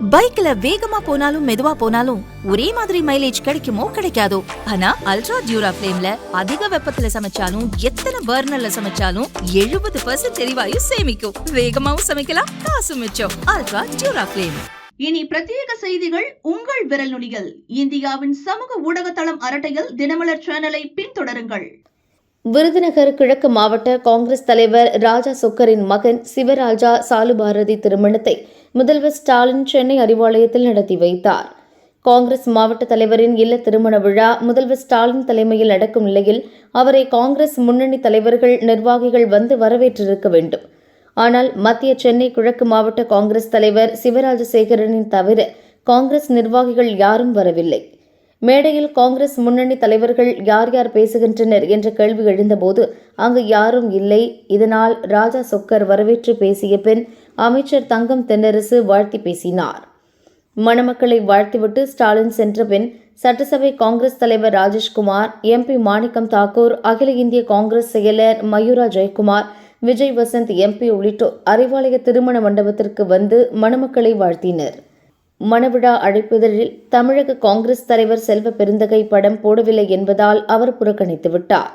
பைக்ல வேகமா போனாலும் மெதுவா போனாலும் ஒரே மாதிரி மைலேஜ் கிடைக்குமோ கிடைக்காதோ? ஆனா அல்ட்ரா டியூரா ஃபிளேம்ல அதிக வெப்பத்துல சமைச்சாலும் எத்தனை பர்னர்ல சமைச்சாலும் எழுபது பர்சன்ட் எரிவாயு சேமிக்கும். வேகமாவும் சமைக்கலாம் காசு மிச்சம். அல்ட்ரா டியூரா ஃபிளேம் இனி பிரத்யேக செய்திகள் உங்கள் விரல் நுனிகள். இந்தியாவின் சமூக ஊடகத்தளம் அரட்டையில் தினமலர் சேனலை பின்தொடருங்கள். விருதுநகர் கிழக்கு மாவட்ட காங்கிரஸ் தலைவர் ராஜா சொக்கரின் மகன் சிவராஜா சாலுபாரதி திருமணத்தை முதல்வர் ஸ்டாலின் சென்னை அறிவாலயத்தில் நடத்தி வைத்தார். காங்கிரஸ் மாவட்ட தலைவரின் இல்ல திருமண விழா முதல்வர் ஸ்டாலின் தலைமையில் நடக்கும் நிலையில் அவரை காங்கிரஸ் முன்னணி தலைவர்கள் நிர்வாகிகள் வந்து வரவேற்றிருக்க வேண்டும். ஆனால் மத்திய சென்னை கிழக்கு மாவட்ட காங்கிரஸ் தலைவர் சிவராஜசேகரனின் தவிர காங்கிரஸ் நிர்வாகிகள் யாரும் வரவில்லை. மேடையில் காங்கிரஸ் முன்னணி தலைவர்கள் யார் யார் பேசுகின்றனர் என்ற கேள்வி எழுந்தபோது அங்கு யாரும் இல்லை. இதனால் ராஜா சொக்கர் வரவேற்று பேசிய பின் அமைச்சர் தங்கம் தென்னரசு வாழ்த்தி பேசினார். மணமக்களை வாழ்த்திவிட்டு ஸ்டாலின் சென்ற பின் சட்டசபை காங்கிரஸ் தலைவர் ராஜேஷ்குமார் எம்பி மாணிக்கம் தாக்கூர் அகில இந்திய காங்கிரஸ் செயலர் மயூரா ஜெயக்குமார் விஜய் வசந்த் எம்பி உள்ளிட்டோர் அறிவாலய திருமண மண்டபத்திற்கு வந்து மணமக்களை வாழ்த்தினர். மணவிழா அழைப்பிதழில் தமிழக காங்கிரஸ் தலைவர் செல்வ பெருந்தகை படம் போடவில்லை என்பதால் அவர் புறக்கணித்து விட்டார்.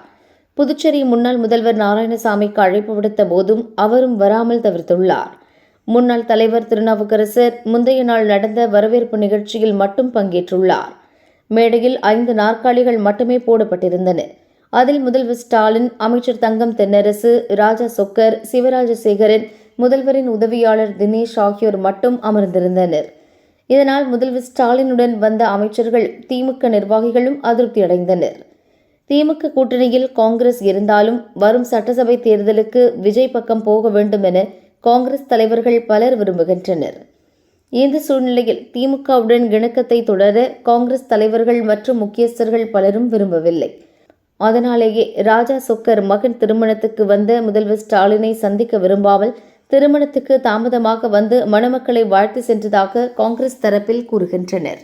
புதுச்சேரி முன்னாள் முதல்வர் நாராயணசாமிக்கு அழைப்பு விடுத்த போதும் அவரும் வராமல் தவிர்த்துள்ளார். முன்னாள் தலைவர் திருநாவுக்கரசர் முந்தைய நாள் நடந்த வரவேற்பு நிகழ்ச்சியில் மட்டும் பங்கேற்றுள்ளார். மேடையில் ஐந்து நாற்காலிகள் மட்டுமே போடப்பட்டிருந்தன. அதில் முதல்வர் ஸ்டாலின் அமைச்சர் தங்கம் தென்னரசு ராஜா சொக்கர் சிவராஜசேகரன் முதல்வரின் உதவியாளர் தினேஷ் ஆகியோர் மட்டும் அமர்ந்திருந்தனர். இதனால் முதல்வர் ஸ்டாலினுடன் வந்த அமைச்சர்கள் திமுக நிர்வாகிகளும் அதிருப்தி அடைந்தனர். திமுக கூட்டணியில் காங்கிரஸ் இருந்தாலும் வரும் சட்டசபை தேர்தலுக்கு விஜய் பக்கம் போக வேண்டும் என காங்கிரஸ் தலைவர்கள் பலர் விரும்புகின்றனர். இந்த சூழ்நிலையில் திமுகவுடன் இணக்கத்தை தொடர காங்கிரஸ் தலைவர்கள் மற்றும் முக்கியஸ்தர்கள் பலரும் விரும்பவில்லை. அதனாலேயே ராஜா சொக்கர் மகன் திருமணத்துக்கு வந்த முதல்வர் ஸ்டாலினை சந்திக்க விரும்பாமல் திருமணத்துக்கு தாமதமாக வந்து மணமக்களை வாழ்த்து சென்றதாக காங்கிரஸ் தரப்பில் கூறுகின்றனர்.